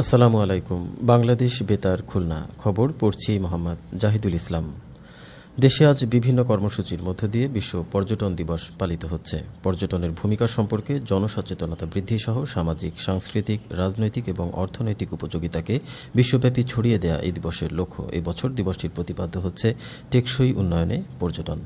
আসসালামু আলাইকুম। বাংলাদেশ বেতার খুলনা। খবর, পড়ছি মোহাম্মদ জাহিদুল ইসলাম। দেশে আজ বিভিন্ন কর্মসূচির মধ্য দিয়ে বিশ্ব পর্যটন দিবস পালিত হচ্ছে। পর্যটনের ভূমিকা সম্পর্কে জনসচেতনতা বৃদ্ধি সহ সামাজিক, সাংস্কৃতিক, রাজনৈতিক এবং অর্থনৈতিক উপযোগিতাকে বিশ্বব্যাপী ছড়িয়ে দেয়া এই দিবসের লক্ষ্য। এবছর দিবসটির প্রতিপাদ্য হচ্ছে টেকসই উন্নয়নে পর্যটন।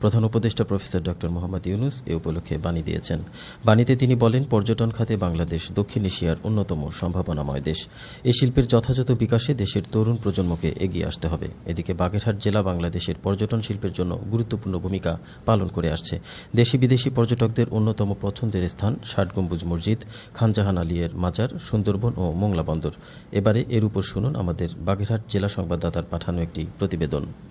প্রধান উপদেষ্টা প্রফেসর ড মোহাম্মদ ইউনুস এ উপলক্ষে বাণী দিয়েছেন। বাণীতে তিনি বলেন, পর্যটন খাতে বাংলাদেশ দক্ষিণ এশিয়ার অন্যতম সম্ভাবনাময় দেশ। এই শিল্পের যথাযথ বিকাশে দেশের তরুণ প্রজন্মকে এগিয়ে আসতে হবে। এদিকে বাগেরহাট জেলা বাংলাদেশের পর্যটন শিল্পের জন্য গুরুত্বপূর্ণ ভূমিকা পালন করে আসছে। দেশি বিদেশি পর্যটকদের অন্যতম পছন্দের স্থান ষাট গম্বুজ মসজিদ, খানজাহান আলিয়ের মাজার, সুন্দরবন ও মোংলা বন্দর। এবারে এর উপর শুনুন আমাদের বাগেরহাট জেলা সংবাদদাতার পাঠানো একটি প্রতিবেদন।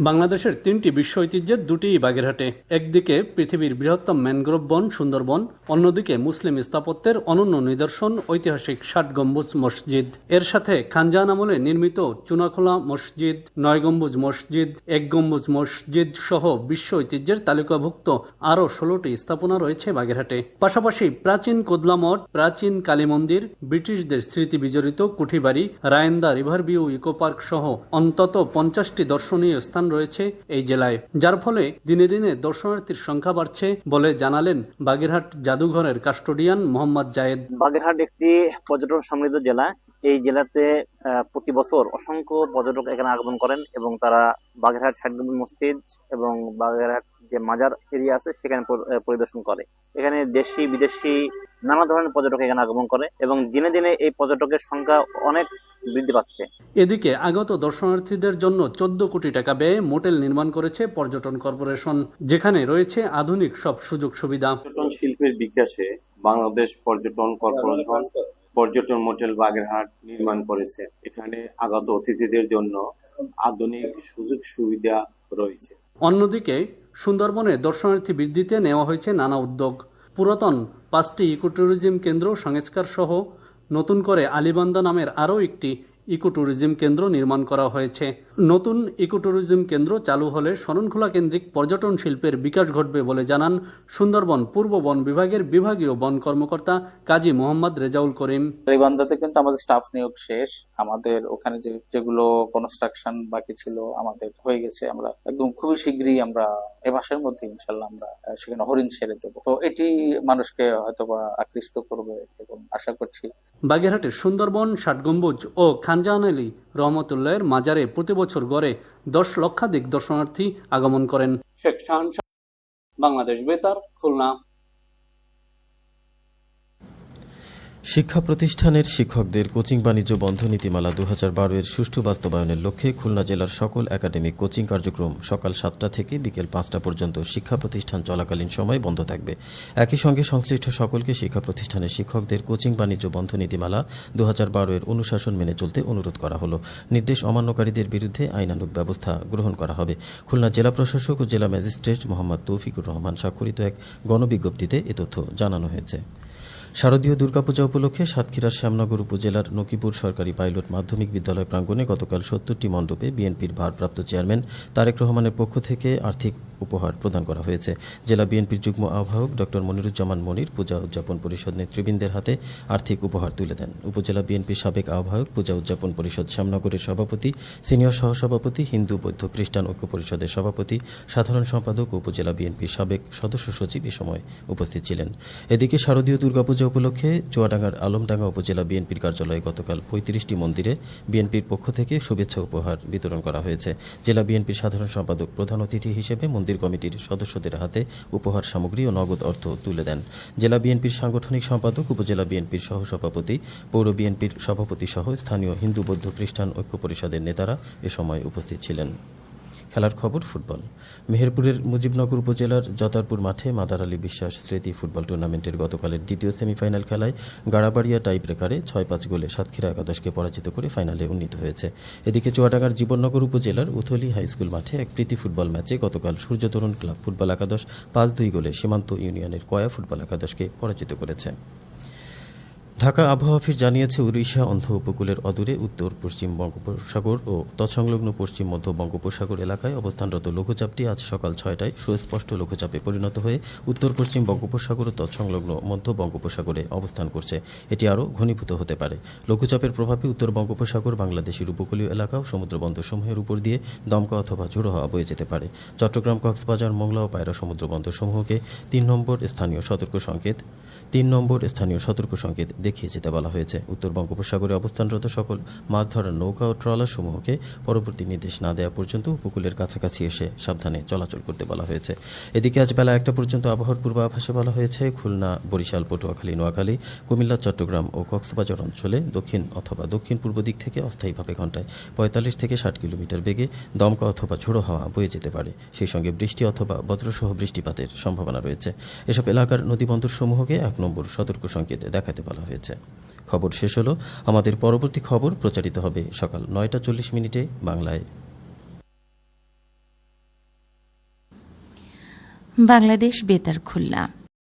বাংলাদেশের তিনটি বিশ্ব ঐতিহ্যের দুটিই বাগেরহাটে। একদিকে পৃথিবীর বৃহত্তম ম্যানগ্রোভ বন সুন্দরবন অন্যদিকে মুসলিম স্থাপত্যের অনন্য নিদর্শন, ঐতিহাসিক ষাট গম্বুজ মসজিদ। এর সাথে খানজাহান আমলে নির্মিত চুনাখোলা মসজিদ, নয় গম্বুজ মসজিদ, এক গম্বুজ মসজিদ সহ বিশ্ব ঐতিহ্যের তালিকাভুক্ত আরও ষোলোটি স্থাপনা রয়েছে বাগেরহাটে। পাশাপাশি প্রাচীন কোদলা মঠ, প্রাচীন কালী মন্দির, ব্রিটিশদের স্মৃতি বিজড়িত কুঠিবাড়ি, Rayenda river view eco park সহ অন্তত পঞ্চাশটি দর্শনীয় স্থান রয়েছে এই জেলায়। যার ফলে দিনে দিনে দর্শনার্থীর সংখ্যা বাড়ছে বলে জানালেন বাগেরহাট জাদুঘরের কাস্টোডিয়ান মোহাম্মদ জায়েদ। বাগেরহাট একটি পর্যটন সমৃদ্ধ জেলা। এই জেলাতে প্রতি বছর অসংখ্য পর্যটক এখানে আগমন করেন এবং তারা বাগেরহাট ষাটগম্বুজ মসজিদ এবং বাগেরহাট যে মাজার এরিয়া আছে, সেখানে পরিদর্শন করে। এখানে দেশি, বিদেশি নানা ধরনের পর্যটক এখানে আগমন করে এবং দিনে দিনে এই পর্যটকের সংখ্যা অনেক বৃদ্ধি পাচ্ছে। এদিকে আগত দর্শনার্থীদের জন্য চোদ্দ কোটি টাকা ব্যয়ে মোটেল নির্মাণ করেছে পর্যটন কর্পোরেশন যেখানে রয়েছে আধুনিক সব সুযোগ সুবিধা। পর্যটন শিল্পের বিকাশে বাংলাদেশ পর্যটন কর্পোরেশন পর্যটন মোটেল বাগেরহাট নির্মাণ করেছে। এখানে আগত অতিথিদের জন্য আধুনিক সুযোগ সুবিধা রয়েছে। অন্যদিকে সুন্দরবনে দর্শনার্থী বৃদ্ধিতে নেওয়া হয়েছে নানা উদ্যোগ। পুরাতন পাঁচটি ইকো ট্যুরিজম কেন্দ্র সংস্কার সহ নতুন করে আলিবান্দা নামের আরও একটি ইকো ট্যুরিজম কেন্দ্র নির্মাণ করা হয়েছে। নতুন ইকো ট্যুরিজম কেন্দ্র চালু হলে শরণখোলা কেন্দ্রিক পর্যটন শিল্পের বিকাশ ঘটবে বলে জানান সুন্দরবন পূর্ব বন বিভাগের বিভাগীয় বন কর্মকর্তা কাজী মোহাম্মদ রেজাউল করিম। রিবান্দাতে কিন্তু আমাদের স্টাফ নিয়োগ শেষ। আমাদের ওখানে যে যেগুলো কনস্ট্রাকশন বাকি ছিল আমাদের হয়ে গেছে। আমরা একদম খুবই শীঘ্রই আমরা এ মাসের মধ্যে ইনশাল্লাহ আমরা সেখানে হরিণ ছেড়ে দেবো। তো এটি মানুষকে হয়তোবা আকৃষ্ট করবে এবং আশা করছি বাগেরহাটের সুন্দরবন ষাটগম্বুজ ও খানজাহান আলী রহমতুল্লাহের মাজারে প্রতি বছর গড়ে দশ লক্ষাধিক দর্শনার্থী আগমন করেন। শেখ শাহান বাংলাদেশ বেতার খুলনা। শিক্ষা প্রতিষ্ঠানের শিক্ষকদের কোচিং বাণিজ্য বন্ধ নীতিমালা দু হাজার এর সুষ্ঠু বাস্তবায়নের লক্ষ্যে খুলনা জেলার সকল একাডেমিক কোচিং কার্যক্রম সকাল সাতটা থেকে বিকেল পাঁচটা পর্যন্ত শিক্ষা প্রতিষ্ঠান চলাকালীন সময় বন্ধ থাকবে। একই সঙ্গে সংশ্লিষ্ট সকলকে শিক্ষা প্রতিষ্ঠানের শিক্ষকদের কোচিং বাণিজ্য বন্ধ নীতিমালা দু হাজার এর অনুশাসন মেনে চলতে অনুরোধ করা হলো। নির্দেশ অমান্যকারীদের বিরুদ্ধে আইনানুগ ব্যবস্থা গ্রহণ করা হবে। খুলনা জেলা প্রশাসক ও জেলা ম্যাজিস্ট্রেট মোহাম্মদ তৌফিকুর রহমান স্বাক্ষরিত এক গণবিজ্ঞপ্তিতে এ তথ্য জানানো হয়েছে। শারদীয় দুর্গাপূজা উপলক্ষে সাতক্ষীরার শ্যামনগর উপজেলার নকিপুর সরকারি পাইলট মাধ্যমিক বিদ্যালয় প্রাঙ্গণে গতকাল সত্তরটি মণ্ডপে বিএনপির ভারপ্রাপ্ত চেয়ারম্যান তারেক রহমানের পক্ষ থেকে আর্থিক উপহার প্রদান করা হয়েছে। জেলা বিএনপির যুগ্ম আহ্বায়ক ডক্টর মনিরুজ্জামান মনির পূজা উদযাপন পরিষদ নেতৃবৃন্দের হাতে আর্থিক উপহার তুলে দেন। উপজেলা বিএনপির সাবেক আহ্বায়ক পূজা উদযাপন পরিষদ শ্যামনগরের সভাপতি, সিনিয়র সহসভাপতি, হিন্দু, বৌদ্ধ, খ্রিস্টান ঐক্য পরিষদের সভাপতি, সাধারণ সম্পাদক উপজেলা বিএনপির সাবেক সদস্য সচিব এ সময় উপস্থিত ছিলেন। এদিকে শারদীয় দুর্গাপূজা উপলক্ষে চুয়াডাঙ্গার আলমডাঙ্গা উপজেলা বিএনপির কার্যালয়ে গতকাল পঁয়ত্রিশটি মন্দিরে বিএনপির পক্ষ থেকে শুভেচ্ছা উপহার বিতরণ করা হয়েছে। জেলা বিএনপির সাধারণ সম্পাদক প্রধান অতিথি হিসেবে মন্দির কমিটির সদস্যদের হাতে উপহার সামগ্রী ও নগদ অর্থ তুলে দেন। জেলা বিএনপির সাংগঠনিক সম্পাদক, উপজেলা বিএনপির সহসভাপতি, পৌর বিএনপির সভাপতি সহ স্থানীয় হিন্দু বৌদ্ধ খ্রিস্টান ঐক্য পরিষদের নেতারা এ সময় উপস্থিত ছিলেন। খেলার খবর ফুটবল। মেহেরপুরের মুজিবনগর উপজেলার জতারপুর মাঠে মাদার আলী বিশ্বাস স্মৃতি ফুটবল টুর্নামেন্টের গতকালের দ্বিতীয় সেমিফাইনাল খেলায় গাড়াবাড়িয়া টাই ব্রেকারে ছয় পাঁচ গোলে সাতক্ষীরা একাদশকে পরাজিত করে ফাইনালে উন্নীত হয়েছে। এদিকে চুয়াডাঙ্গার জীবননগর উপজেলার উথলি হাই স্কুল মাঠে এক প্রীতি ফুটবল ম্যাচে গতকাল সূর্যতরুণ ক্লাব ফুটবল একাদশ পাঁচ দুই গোলে সীমান্ত ইউনিয়নের কয়া ফুটবল একাদশকে পরাজিত করেছে। ঢাকা আবহাওয়া অফিস জানিয়েছে, উড়িষ্যা, অন্ধ্র উপকূলের অদূরে উত্তর, পশ্চিম বঙ্গোপসাগর ও তৎসংলগ্ন পশ্চিম মধ্য বঙ্গোপসাগর এলাকায় অবস্থানরত লঘুচাপটি আজ সকাল ছয়টায় সুস্পষ্ট লঘুচাপে পরিণত হয়ে উত্তর, পশ্চিম বঙ্গোপসাগর ও তৎসংলগ্ন মধ্য বঙ্গোপসাগরে অবস্থান করছে। এটি আরও ঘনীভূত হতে পারে। লঘুচাপের প্রভাবে উত্তর বঙ্গোপসাগর, বাংলাদেশের উপকূলীয় এলাকা ও সমুদ্রবন্দরসমূহের উপর দিয়ে দমকা অথবা ঝোড়ো হাওয়া বয়ে যেতে পারে। চট্টগ্রাম, কক্সবাজার, মোংলা ও পায়রা সমুদ্রবন্দরসমূহকে তিন নম্বর স্থানীয় সতর্ক সংকেত, তিন নম্বর স্থানীয় সতর্ক সংকেত দেখিয়ে যেতে বলা হয়েছে। উত্তর বঙ্গোপসাগরে অবস্থানরত সকল মাছ ধরার নৌকা ও ট্রলার সমূহকে পরবর্তী নির্দেশ না দেওয়া পর্যন্ত উপকূলের কাছাকাছি এসে সাবধানে চলাচল করতে বলা হয়েছে। এদিকে আজ বেলা একটা পর্যন্ত আবহাওয়ার পূর্বাভাসে বলা হয়েছে, খুলনা, বরিশাল, পটুয়াখালী, নোয়াখালী, কুমিল্লা, চট্টগ্রাম ও কক্সবাজার অঞ্চলে দক্ষিণ অথবা দক্ষিণ পূর্ব দিক থেকে অস্থায়ীভাবে ঘন্টায় পঁয়তাল্লিশ থেকে ষাট কিলোমিটার বেগে দমকা অথবা ঝোড়ো হাওয়া বয়ে যেতে পারে। সেই সঙ্গে বৃষ্টি অথবা বজ্রসহ বৃষ্টিপাতের সম্ভাবনা রয়েছে। এসব এলাকার নদীবন্দরসমূহকে এক নম্বর সতর্ক সংকেত দেখাতে বলা হয়েছে। খবর শেষ হলো। আমাদের পরবর্তী খবর প্রচারিত হবে সকাল নয়টা চল্লিশ মিনিটে বাংলায়। বাংলাদেশ বেতার খুলনা।